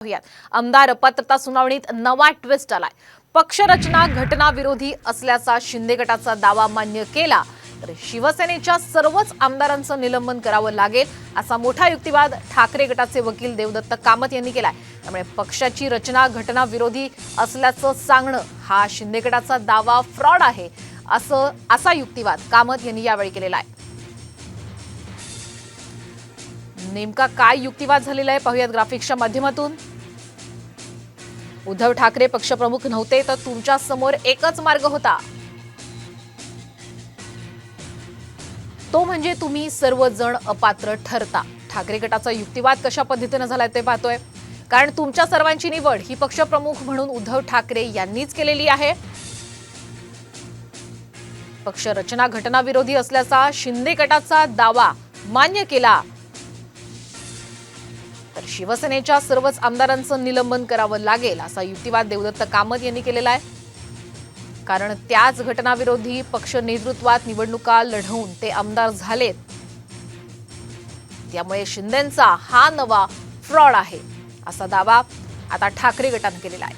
आमदार अपात्रता सुनावणीत नवा ट्विस्ट आलाय. पक्षरचना घटनाविरोधी असल्याचा शिंदे गटाचा दावा मान्य केला तर शिवसेनेच्या सर्वच आमदारांचं निलंबन करावं लागेल असा मोठा युक्तिवाद ठाकरे गटाचे वकील देवदत्त कामत यांनी केलाय. त्यामुळे पक्षाची रचना घटनाविरोधी असल्याचं सांगणं हा शिंदे गटाचा दावा फ्रॉड आहे असं असा युक्तिवाद कामत यांनी यावेळी केलेला आहे. नेमका काय युक्तिवाद झालेला आहे? पाहूयात ग्राफिक्सच्या माध्यमातून. उद्धव ठाकरे पक्षप्रमुख नव्हते तर तुमच्यासमोर एकच मार्ग होता. तो म्हणजे तुम्ही सर्वजण अपात्र ठरता. ठाकरे गटाचा युक्तिवाद कशा पद्धतीनं झालाय ते पाहतोय. कारण तुमच्या सर्वांची निवड ही पक्षप्रमुख म्हणून उद्धव ठाकरे यांनीच केलेली आहे. पक्ष रचना घटनाविरोधी असल्याचा शिंदे गटाचा दावा मान्य केला. तर शिवसेनेच्या सर्वच आमदारांचं निलंबन करावं लागेल असा युक्तिवाद देवदत्त कामत यांनी केलेला आहे. कारण त्याच घटनाविरोधी पक्ष नेतृत्वात निवडणुका लढवून ते आमदार झालेत. त्यामुळे शिंदेचा हा नवा फ्रॉड आहे असा दावा आता ठाकरे गटानं केलेला आहे.